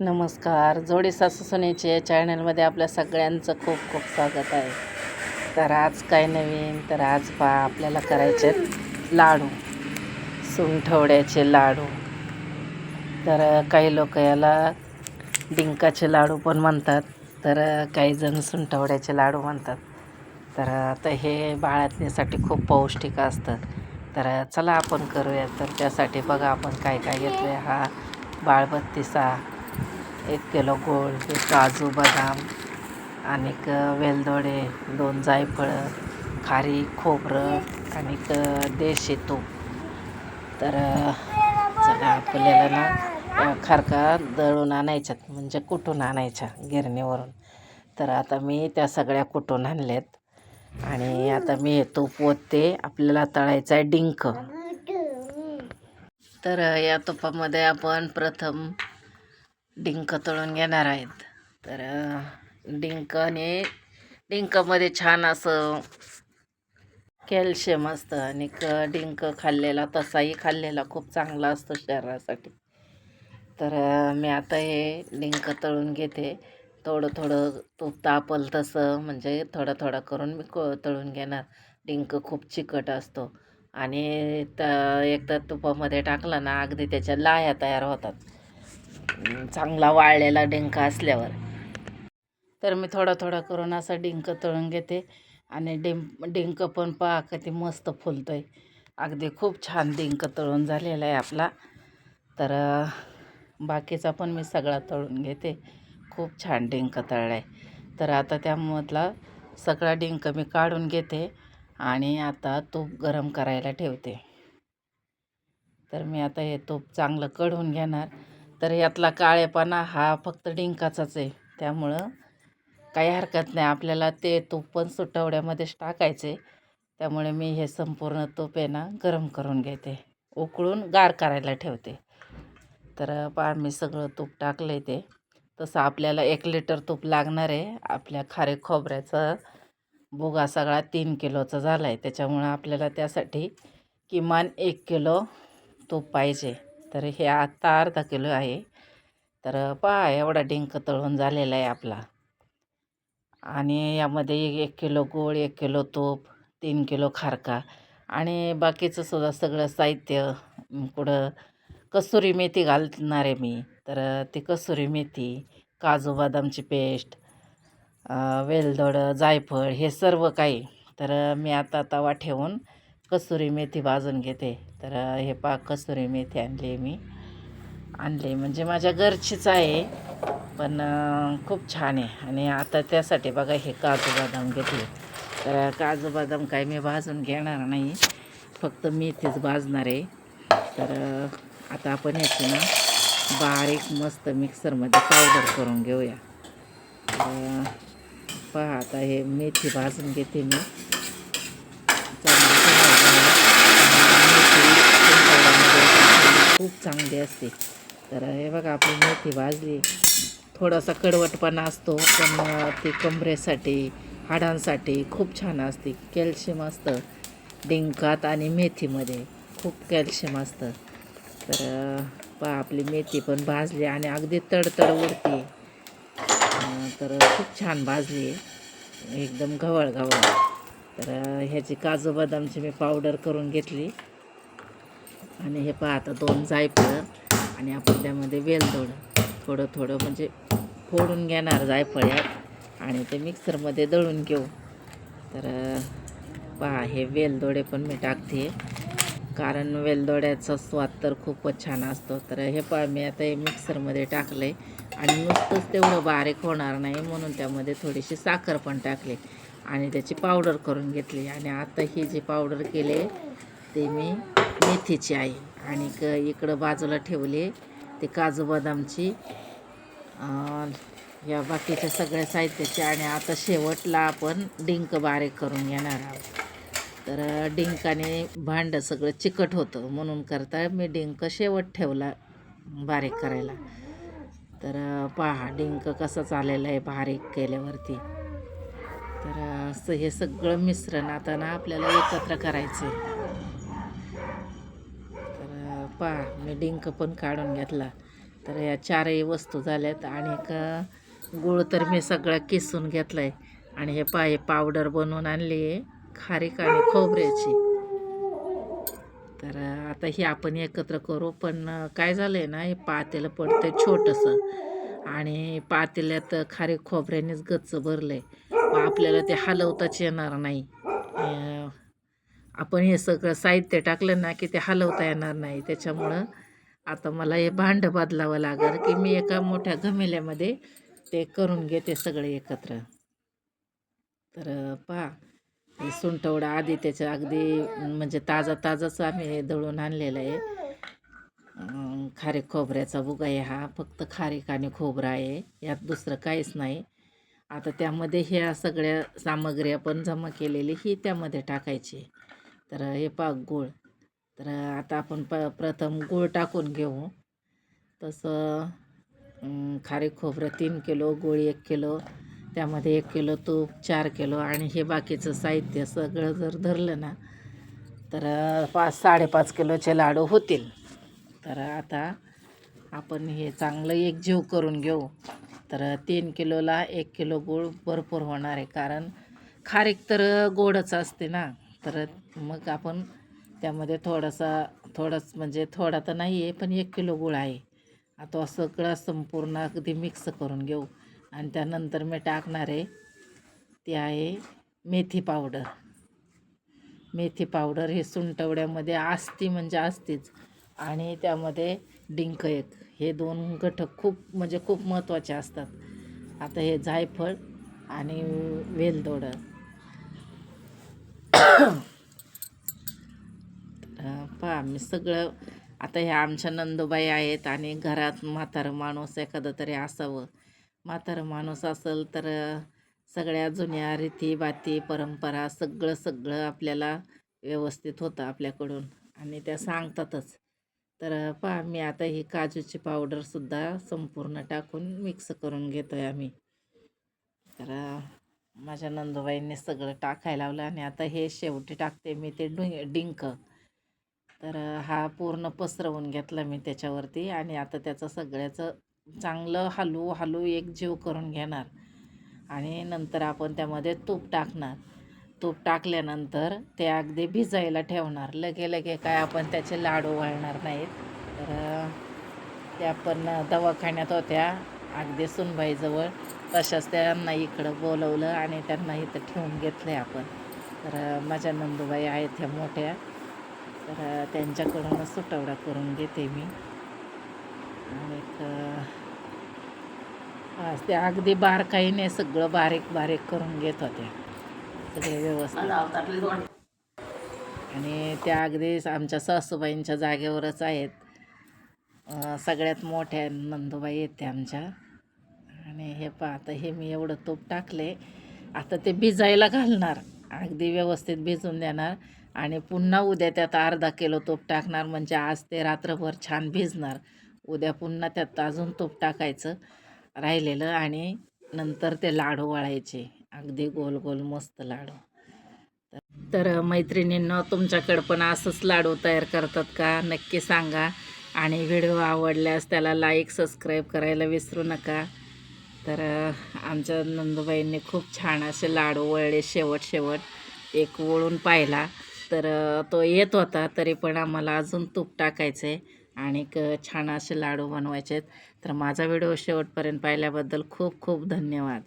नमस्कार. जोडी सासू सुनेचे या चॅनलमध्ये आपल्या सगळ्यांचं खूप खूप स्वागत आहे. तर आज काय नवीन? तर आज पा आपल्याला करायचे आहेत लाडू. सुंठवड्याचे लाडू. तर काही लोक याला डिंकाचे लाडू पण म्हणतात तर काही जण सुंठवड्याचे लाडू म्हणतात. तर आता हे बाळातण्यासाठी खूप पौष्टिक असतं तर चला आपण करूया. तर त्यासाठी बघा आपण काय काय घेतलं आहे हा बाळबत्तीसा एक किलो गोळ हे काजू बदाम आणि वेलदोडे दोन जायफळं खारी खोबरं आणि देशी तूप. तर चला आपल्याला ना खारका दळून आणायच्यात म्हणजे कुटून आणायच्या गिरणीवरून. तर आता मी त्या सगळ्या कुटून आणल्यात आणि आता मी हे तूप ओतते आपल्याला तळायचं आहे डिंक. तर या तुपामध्ये आपण प्रथम डिंक तळून घेणार आहेत. तर डिंकाने डिंकामध्ये छान असं कॅल्शियम असतं आणि क डिंक खाल्लेला तसाही खाल्लेला खूप चांगला असतो शरीरासाठी. तर मी आता हे डिंक तळून घेते. थोडं थोडं तूप तापल तसं म्हणजे थोडं थोडं करून मी को तळून घेणार. डिंक खूप चिकट असतो. आणि त एकदा तुपामध्ये टाकला ना अगदी त्याच्या लाह्या तयार होतात. चांगला वाळलेला डिंक असल्यावर. तर मी थोडा थोडा करून असा डिंक तळून घेते आणि डिं डिंक पण पहा किती मस्त फुलतं आहे अगदी खूप छान डिंक तळून झालेला आहे आपला. तर बाकीचा पण मी सगळा तळून घेते. खूप छान डिंक तळला आहे तर आता त्यामधला सगळा डिंक मी काढून घेते आणि आता तूप गरम करायला ठेवते. तर मी आता हे तूप चांगलं कढून घेणार. तर यातला काळेपणा हा फक्त डिंकाचाच आहे. त्यामुळं काही हरकत नाही. आपल्याला ते तूप पण सुटवड्यामध्येच टाकायचे. त्यामुळे मी हे संपूर्ण तूप आहे ना गरम करून घेते. उकळून गार करायला ठेवते. तर पहा मी सगळं तूप टाकलं आहे ते. तसं आपल्याला एक लिटर तूप लागणार आहे. आपल्या खारे खोबऱ्याचा बुगा सगळा तीन किलोचा झाला आहे त्याच्यामुळं आपल्याला त्यासाठी किमान एक किलो तूप पाहिजे. तर हे आत्ता अर्धा किलो आहे. तर पहा एवढा डिंक तळून झालेला आहे आपला. आणि यामध्ये एक किलो गूळ एक किलो तूप तीन किलो खारका आणि बाकीचं सुद्धा सगळं साहित्य. कुठं कसुरी मेथी घालणार आहे मी. तर ती कसुरी मेथी काजू बदामची पेस्ट वेलदोडं जायफळ हे सर्व काही. तर मी आता तवा ठेवून कसुरी मेथी भाजून घेते. तर हे पा कसुरी मेथी आणली मी. आणली म्हणजे माझ्या घरचीच आहे पण खूप छान आहे. आणि आता त्यासाठी बघा हे काजू बदाम घेतले. तर काजू बदाम काही मी भाजून घेणार नाही. फक्त मेथीच भाजणार आहे. तर आता आपण याची ना बारीक मस्त मिक्सरमध्ये पावडर करून घेऊया. पहा आता हे मेथी भाजून घेते मी. खूप चांगली असते. तर हे बघा आपली मेथी भाजली. थोडासा कडवटपणा असतो पण ती कमरेसाठी हाडांसाठी खूप छान असते. कॅल्शियम असतं डिंकात आणि मेथीमध्ये. खूप कॅल्शियम असतं. तर पहा आपली मेथी पण भाजली आणि अगदी तडतड उडते. तर खूप छान भाजली. एकदम गवळ गवळ तर ह्याची काजू बदामची मी पावडर करून घेतली. आणि हे पहा आता दोन जायफळं आणि आपण त्यामध्ये वेलदोडं थोडं थोडं म्हणजे फोडून घेणार जायफळ्यात आणि ते मिक्सरमध्ये दळून घेऊ. तर पहा हे वेलदोडे पण मी टाकते. कारण वेलदोड्याचा स्वाद तर खूपच छान असतो. तर हे पहा मी आता हे मिक्सरमध्ये टाकलं. आहे आणि नुसतंच तेवढं बारीक होणार नाही म्हणून त्यामध्ये थोडीशी साखर पण टाकली. आणि त्याची पावडर करून घेतली. आणि आता ही जी पावडर केली ते मी मेथीची आहे आणि क इकडं बाजूला ठेवले ते काजू बदामची. या बाकीच्या सगळ्या साहित्याची. आणि आता शेवटला आपण डिंक बारीक करून घेणार आहोत. तर डिंकाने भांडं सगळं चिकट होतं. म्हणून करता मी डिंक शेवट ठेवला बारीक करायला. तर पहा डिंक कसं चाललेलं आहे बारीक केल्यावरती. तर असं हे सगळं मिश्रण आता ना आपल्याला एकत्र करायचं आहे पहा मी डिंक पण काढून घेतला. तर या चारही वस्तू झाल्यात आणि गुळ तर मी सगळा किसून घेतला आहे आणि हे पाय पावडर बनवून आणली आहे खारीक आणि खोबऱ्याची. तर आता हे आपण एकत्र करू पण काय झालं आहे ना हे पातेलं पडतं आहे छोटंसं. आणि पातेल्यात खारीक खोबऱ्यानेच गच्च भरलं आहे आपल्याला ते हलवताच येणार नाही. आपण हे सगळं साहित्य टाकलं ना की ते हलवता येणार नाही. त्याच्यामुळं आता मला हे भांडं बदलावं लागेल की मी एका मोठ्या घमेल्यामध्ये ते करून घेते सगळे एकत्र. तर पहा हे सुंठवडा आधी त्याच्या अगदी म्हणजे ताजा ताजाच आम्ही दळून आणलेलं आहे. खारीक खोबऱ्याचा बुगा आहे हा फक्त खारीक आणि खोबरा आहे यात दुसरं काहीच नाही. आता त्यामध्ये ह्या सगळ्या सामग्री आपण जमा केलेली ही त्यामध्ये टाकायची. तर हे पाक गूळ. तर आता आपण प प्रथम गूळ टाकून घेऊ. तसं खारे खारीक खोबरं तीन किलो गूळ एक किलो त्यामध्ये एक किलो तूप चार किलो आणि हे बाकीचं साहित्य सगळं जर धरलं ना तर पाच साडेपाच किलोचे लाडू होतील. तर आता आपण हे चांगलं एकजीव करून घेऊ. तर तीन किलोला एक किलो गूळ भरपूर होणार आहे. कारण खारीक तर गोडच असते ना. तर मग आपण त्यामध्ये थोडासा थोडाच म्हणजे थोडा तर नाही आहे पण एक किलो गुळ आहे. आता सगळं संपूर्ण अगदी मिक्स करून घेऊ. आणि त्यानंतर मी टाकणार आहे ते आहे मेथी पावडर मेथी पावडर हे सुंटवड्यामध्ये असती म्हणजे असतीच आणि त्यामध्ये डिंक एक. हे दोन घटक खूप म्हणजे खूप महत्त्वाचे असतात. आता हे जायफळ आणि वेलदोडं. पहा मी सगळं आता ह्या आमच्या नंदुबाई आहेत आणि घरात म्हातारं माणूस एखादं तरी असावं. म्हातारं माणूस असेल तर सगळ्या जुन्या रीती बाती परंपरा सगळं सगळं आपल्याला व्यवस्थित होतं आपल्याकडून आणि त्या सांगतातच. तर पहा मी आता ही काजूची पावडरसुद्धा संपूर्ण टाकून मिक्स करून घेतो आहे आम्ही. तर माझ्या नंदुबाईंनी सगळं टाकायला लावलं आणि आता हे शेवटी टाकते मी ते डु डिंक. तर हा पूर्ण पसरवून घेतला मी त्याच्यावरती आणि आता त्याचं सगळ्याचं चांगलं हलवू हलू एक जीव करून घेणार. आणि नंतर आपण त्यामध्ये तूप टाकणार. तूप टाकल्यानंतर ते अगदी भिजायला ठेवणार. लगे लगे काय आपण त्याचे लाडू वळणार नाहीत. तर त्या पण दवाखान्यात होत्या. अगदी सुनबाईजवळ तशाच त्यांना इकडं बोलवलं आणि त्यांना इथं ठेवून घेतलं आहे आपण. तर माझ्या नंदुबाई आहेत ह्या मोठ्या. तर त्यांच्याकडूनच सुटवडा करून घेते मी. आणि हा, ते अगदी बारकाईने सगळं बारीक बारीक करून घेत होत्या सगळे व्यवस्थित. आणि त्या अगदीच आमच्या सासूबाईंच्या जागेवरच आहेत. सगळ्यात मोठ्या नंदूबाई येते आमच्या. आणि हे पहा आता हे मी एवढं तूप टाकले. आता ते भिजायला घालणार. अगदी व्यवस्थित भिजून देणार. आणि पुन्हा उद्या त्यात अर्धा किलो तूप टाकणार. म्हणजे आज ते रात्रभर छान भिजणार. उद्या पुन्हा त्यात अजून तूप टाकायचं राहिलेलं. आणि नंतर ते लाडू वळायचे. अगदी गोल गोल मस्त लाडू. तर मैत्रिणींना तुमच्याकडं पण असंच लाडू तयार करतात का? नक्की सांगा. आणि व्हिडिओ आवडल्यास त्याला लाईक सबस्क्राईब करायला विसरू नका. तर आमच्या नंदूबाईंनी खूप छान असे लाडू वळले शेवट शेवट एक वळून पाहिला. तर तो येत होता तरी पण आम्हाला अजून तूप टाकायचं आहे आणि छान असे लाडू बनवायचे आहेत तर माझा व्हिडिओ शेवटपर्यंत पाहिल्याबद्दल खूप खूप धन्यवाद.